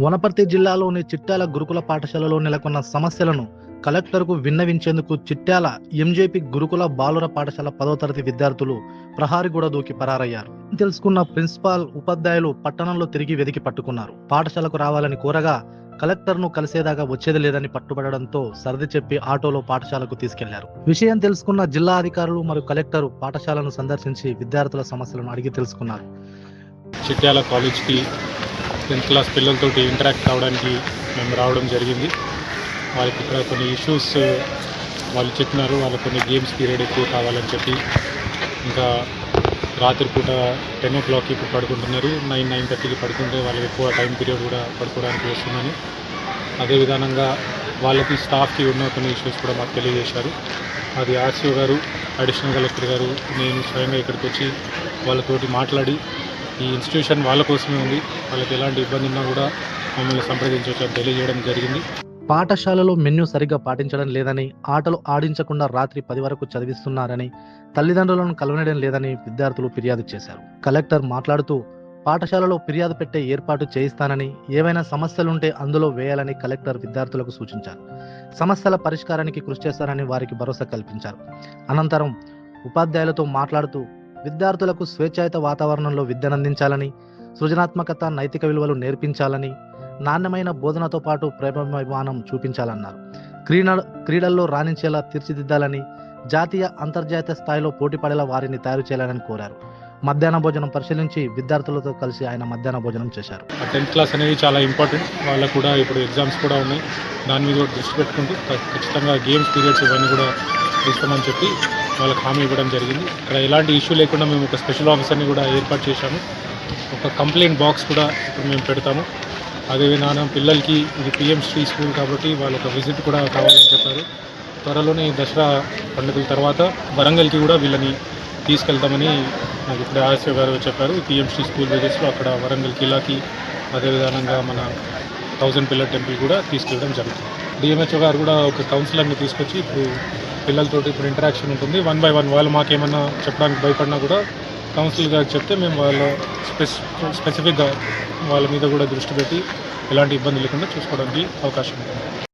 వనపర్తి జిల్లాలోని చిట్టాల గురుకుల పాఠశాలలో నెలకొన్న సమస్యలను కలెక్టర్కు విన్నవించేందుకు చిట్టాల ఎంజేపీ గురుకుల బాలుర పాఠశాల పదో తరగతి విద్యార్థులు ప్రహారిగూడ దూకి పరారయ్యారు. తెలుసుకున్న ప్రిన్సిపాల్ ఉపాధ్యాయులు పట్టణంలో తిరిగి వెదికి పట్టుకున్నారు. పాఠశాలకు రావాలని కోరగా కలెక్టర్ను కలిసేదాకా వచ్చేది లేదని పట్టుబడడంతో సర్ది చెప్పి ఆటోలో పాఠశాలకు తీసుకెళ్ళారు. విషయం తెలుసుకున్న జిల్లా అధికారులు మరియు కలెక్టర్ పాఠశాలను సందర్శించి విద్యార్థుల సమస్యలను అడిగి తెలుసుకున్నారు. చిట్యాల కాలేజ్కి టెన్త్ క్లాస్ పిల్లలతో ఇంటరాక్ట్ అవ్వడానికి మేము రావడం జరిగింది. వాళ్ళకి ఇక్కడ కొన్ని ఇష్యూస్ వాళ్ళు చెప్పినారు వాళ్ళ కొన్ని గేమ్స్ పీరియడ్ ఎక్కువ కావాలని చెప్పి. ఇంకా రాత్రిపూట టెన్ ఓ క్లాక్కి ఇప్పుడు పడుకుంటున్నారు. నైన్ నైన్ థర్టీకి పడుకుంటే వాళ్ళకి ఎక్కువ టైం పీరియడ్ కూడా పడుకోవడానికి వస్తుందని. అదే విధానంగా వాళ్ళకి స్టాఫ్కి ఉన్న కొన్ని ఇష్యూస్ కూడా మాకు తెలియజేశారు. అది ఆర్సీఓ గారు అడిషనల్ కలెక్టర్ గారు నేను స్వయంగా ఇక్కడికి వచ్చి వాళ్ళతోటి మాట్లాడి ఈ ఇన్స్టిట్యూషన్ వాళ్ళ కోసమే ఉంది. వాళ్ళకి ఎలాంటి ఇబ్బంది ఉన్నా కూడా మమ్మల్ని సంప్రదించవచ్చు తెలియజేయడం జరిగింది. పాఠశాలలో మెన్యూ సరిగ్గా పాటించడం లేదని ఆటలు ఆడించకుండా రాత్రి పది వరకు చదివిస్తున్నారని తల్లిదండ్రులను కలవనడం లేదని విద్యార్థులు ఫిర్యాదు చేశారు. కలెక్టర్ మాట్లాడుతూ పాఠశాలలో ఫిర్యాదు పెట్టే ఏర్పాటు చేయిస్తానని ఏవైనా సమస్యలుంటే అందులో వేయాలని కలెక్టర్ విద్యార్థులకు సూచించారు. సమస్యల పరిష్కారానికి కృషి చేస్తారని వారికి భరోసా కల్పించారు. అనంతరం ఉపాధ్యాయులతో మాట్లాడుతూ విద్యార్థులకు స్వేచ్ఛాయుత వాతావరణంలో విద్యనందించాలని సృజనాత్మకత నైతిక విలువలు నేర్పించాలని నాణ్యమైన బోధనతో పాటు ప్రేమాభిమానం చూపించాలన్నారు. క్రీడ క్రీడల్లో రాణించేలా తీర్చిదిద్దాలని జాతీయ అంతర్జాతీయ స్థాయిలో పోటీపడేలా వారిని తయారు చేయాలని కోరారు. మధ్యాహ్న భోజనం పరిశీలించి విద్యార్థులతో కలిసి ఆయన మధ్యాహ్న భోజనం చేశారు. ఆ టెన్త్ క్లాస్ అనేది చాలా ఇంపార్టెంట్. వాళ్ళకు కూడా ఇప్పుడు ఎగ్జామ్స్ కూడా ఉన్నాయి. దాని మీద కూడా దృష్టి పెట్టుకుంటూ ఖచ్చితంగా గేమ్స్ పీరియడ్స్ ఇవన్నీ కూడా ఇస్తామని చెప్పి వాళ్ళకి హామీ ఇవ్వడం జరిగింది. ఇక్కడ ఎలాంటి ఇష్యూ లేకుండా మేము ఒక స్పెషల్ ఆఫీసర్ని కూడా ఏర్పాటు చేశాము. ఒక కంప్లైంట్ బాక్స్ కూడా ఇప్పుడు మేము పెడతాము. అదే విధానం పిల్లలకి ఇది పిఎం శ్రీ స్కూల్ కాబట్టి వాళ్ళ ఒక విజిట్ కూడా కావాలని చెప్పారు. త్వరలోనే దసరా పండుగల తర్వాత వరంగల్కి కూడా వీళ్ళని తీసుకెళ్తామని నాకు ఇప్పుడు ఆర్ఎస్ఓ గారు చెప్పారు. పిఎంసీ స్కూల్ విజిట్స్లో అక్కడ వరంగల్ కిలాకి అదే విధానంగా మన థౌజండ్ పిల్లర్ టెంపుల్ కూడా తీసుకెళ్ళడం జరుగుతుంది. డిఎంహెచ్ఓ గారు కూడా ఒక కౌన్సిలర్ని తీసుకొచ్చి ఇప్పుడు పిల్లలతోటి ఇప్పుడు ఇంటరాక్షన్ ఉంటుంది. వన్ బై వన్ వాళ్ళు మాకేమన్నా చెప్పడానికి భయపడినా కూడా కౌన్సిలర్ గారికి చెప్తే మేము వాళ్ళ స్పెసి స్పెసిఫిక్గా వాళ్ళ మీద కూడా దృష్టి పెట్టి ఎలాంటి ఇబ్బంది లేకుండా చూసుకోవడానికి అవకాశం ఉంటుంది.